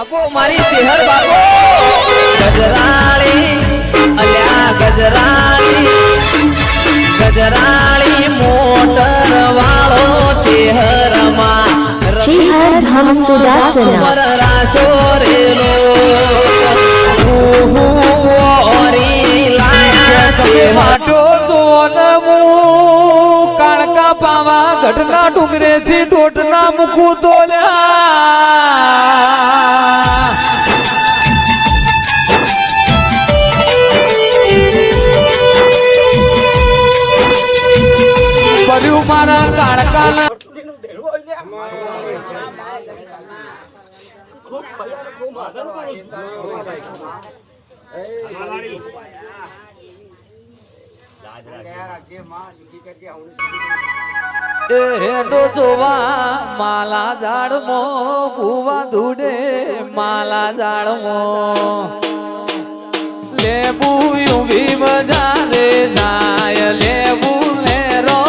બાપો મારી ચેહર બાપો. ગજરાળી અલ્યા ગજરાળી ગજરાળી મોટર વાળો ચેહરમાં ચેહર હું હું ઓરી લાયા ચેહટો ગોવા પાવા ઘટના ડુંગરે થી ટોટના મૂકું તોલ્યા. પડ્યું મારા કાળકાના. ખૂબ ખૂબ જોવા માલા ઝાડમો ભૂવા ધૂડે માલા ઝાડમો લેવું ભીમ જારે જાય લેવું લેરો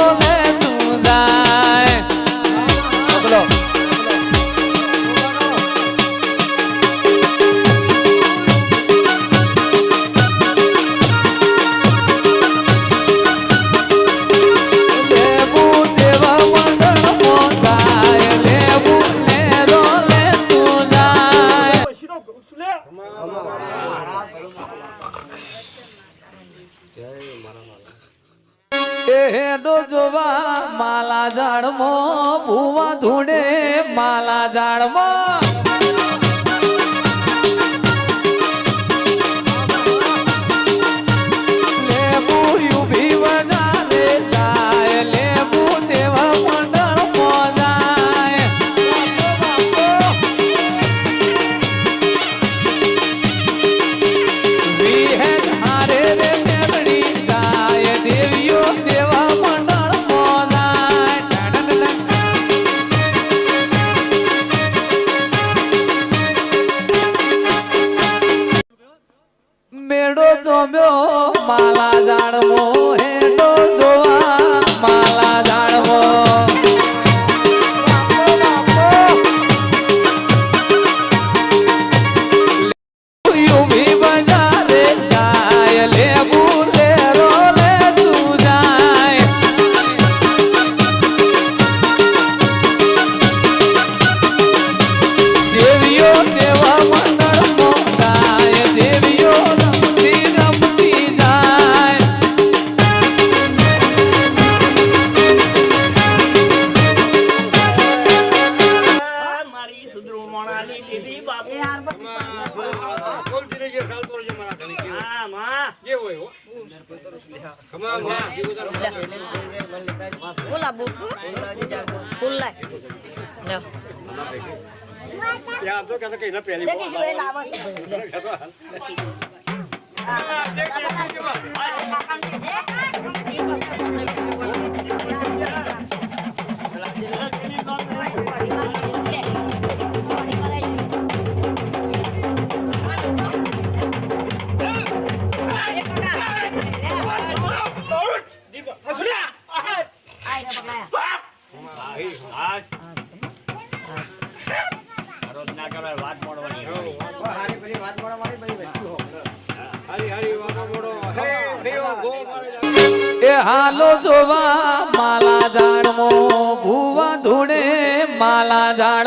ધોવા ધૂણે માલા જાળવા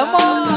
નમો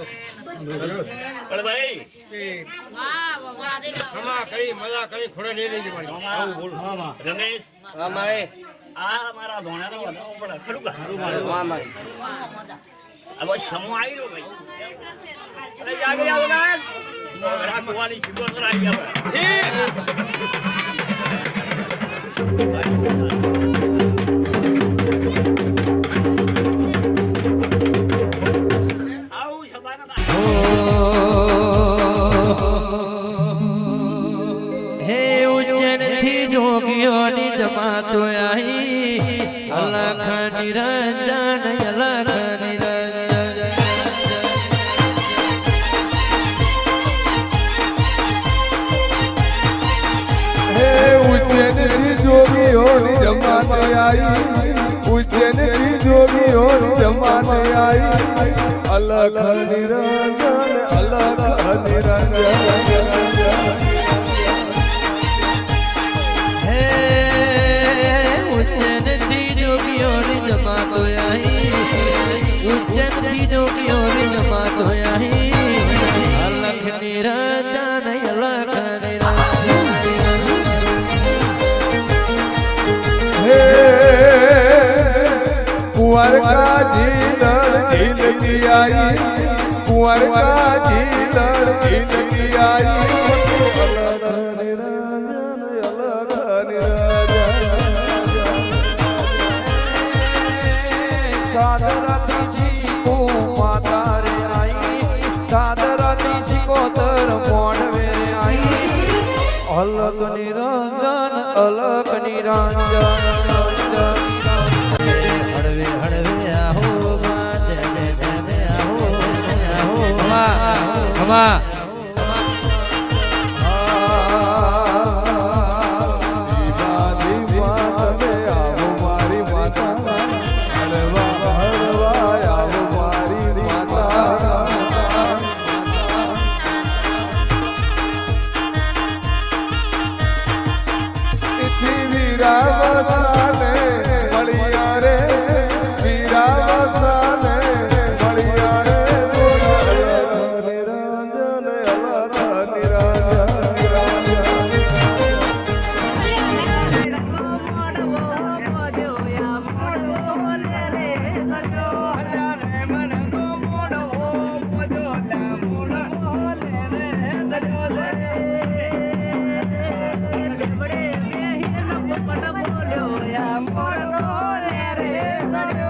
પણ ભાઈ. રમેશ. આ મારા ધોણાનો વધારો પડે. ખરું કે? હવે સમો આવી રહ્યો ભાઈ? અરે જાગે આવો ને રાખવાની સિબોતર આવી ગયા જોગીઓની જમાતો આઈ અલખ નિરંજન અલખ નિરંજન જોગીઓની જમાત આઈ ઉજ્જૈનથી જોગીઓની જમાત આઈ અલખ નિરંજન અલખ નિરંજન Java. બોલ્યો આમ પણ રે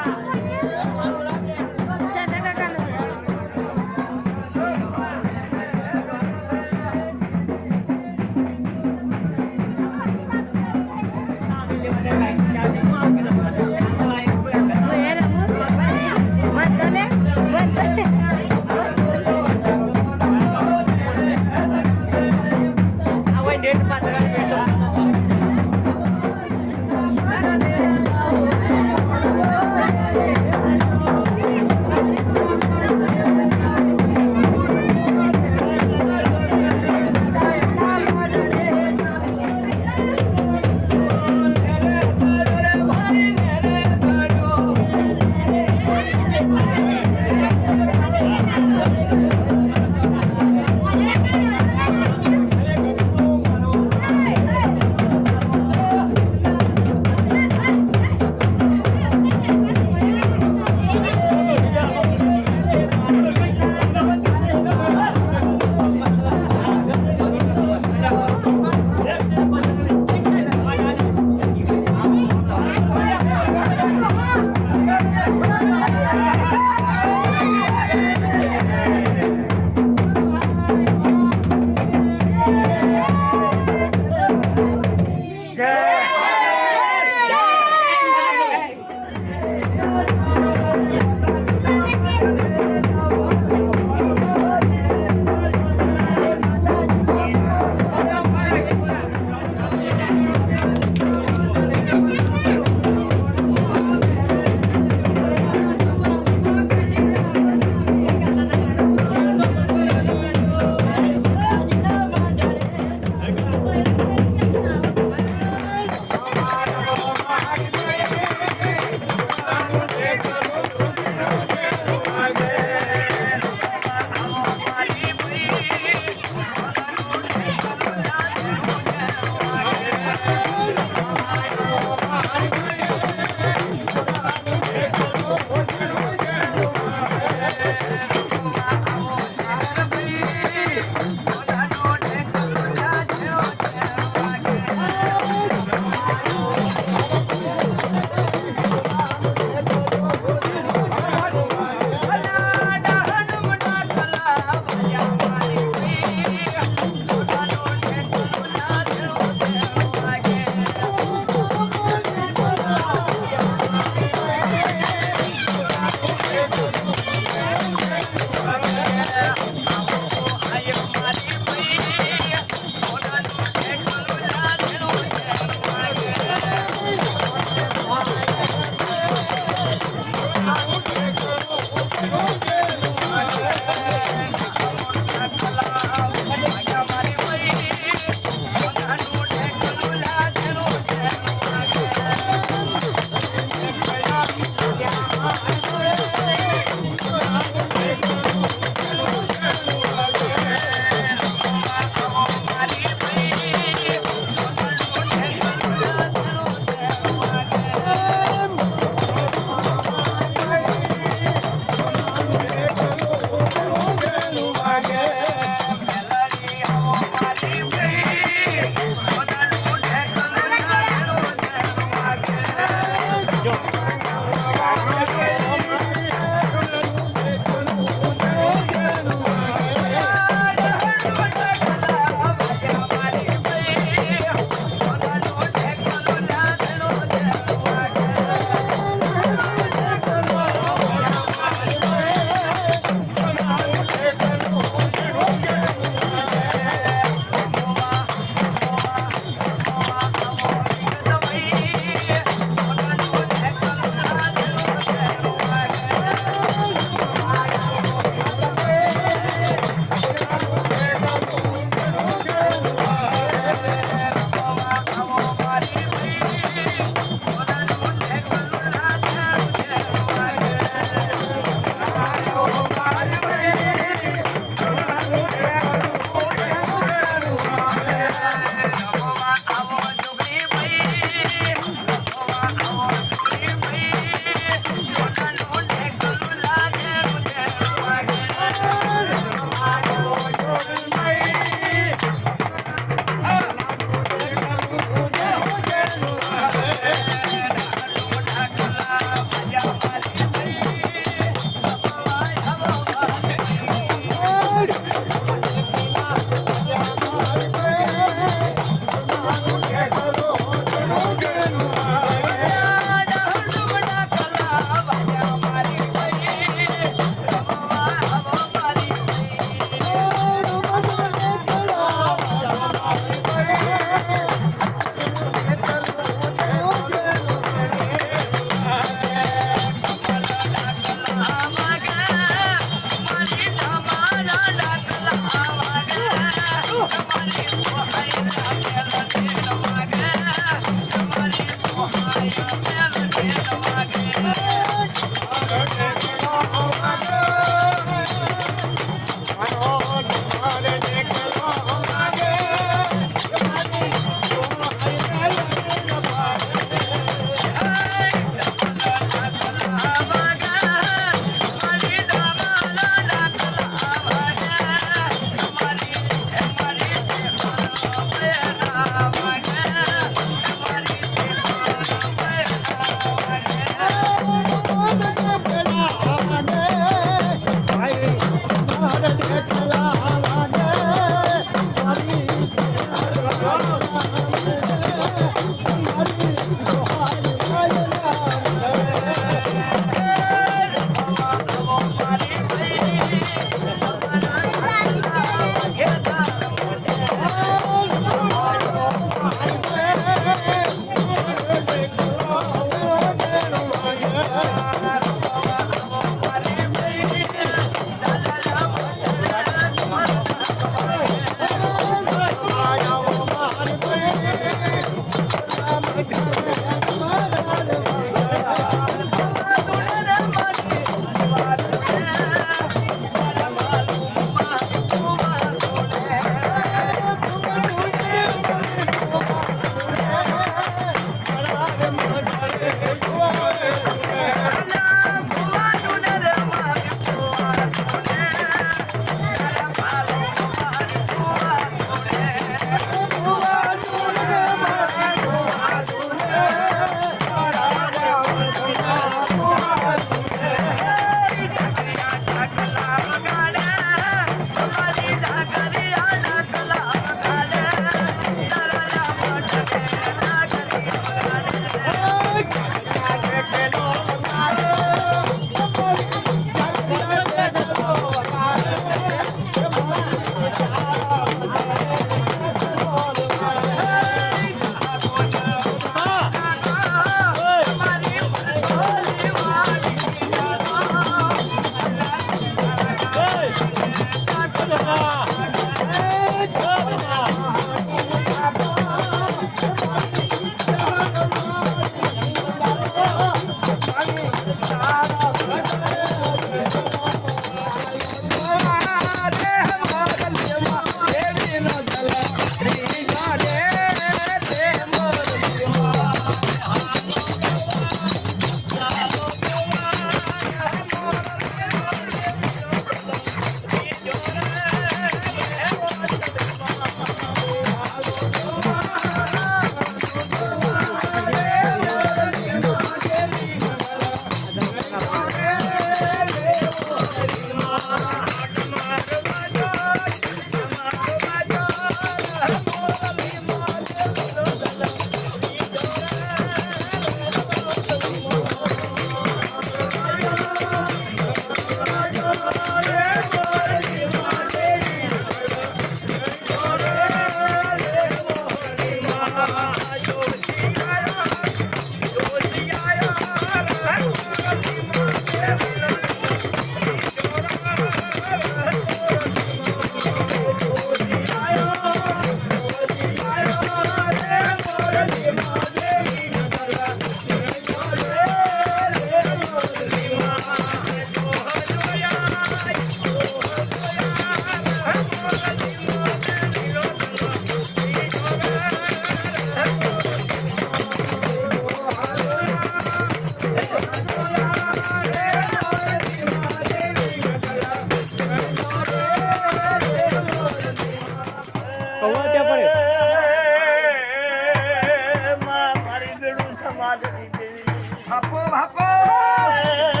સમાજ દીધી ભાપો ભાપો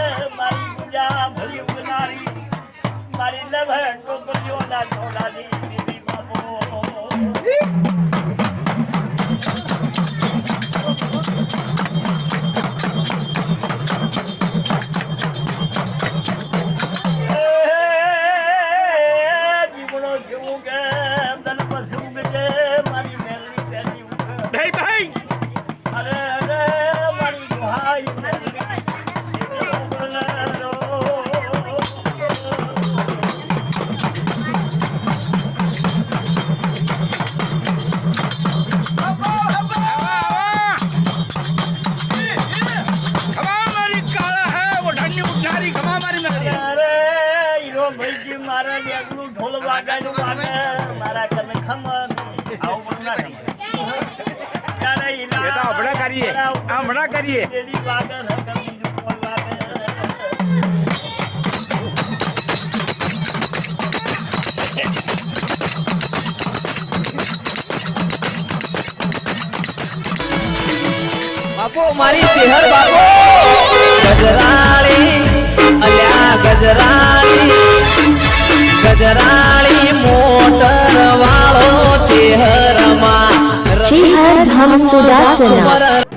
ભાઈજી મારા નેગલું ઢોલ વાગાનું વાગે મારા કને ખમર આવું બધું ના હીરા એ તો હમણાં કરીએ. હમણાં કરીએ. તેરી વાગે ને કદી વાગે. બાપુ મારી ચેહર બાપો. ગજરાણી અલ્યા ગજરાળી ગજરાળી મોટર વાળો ચેહરમાં શ્રી હર ધામ સુદાસના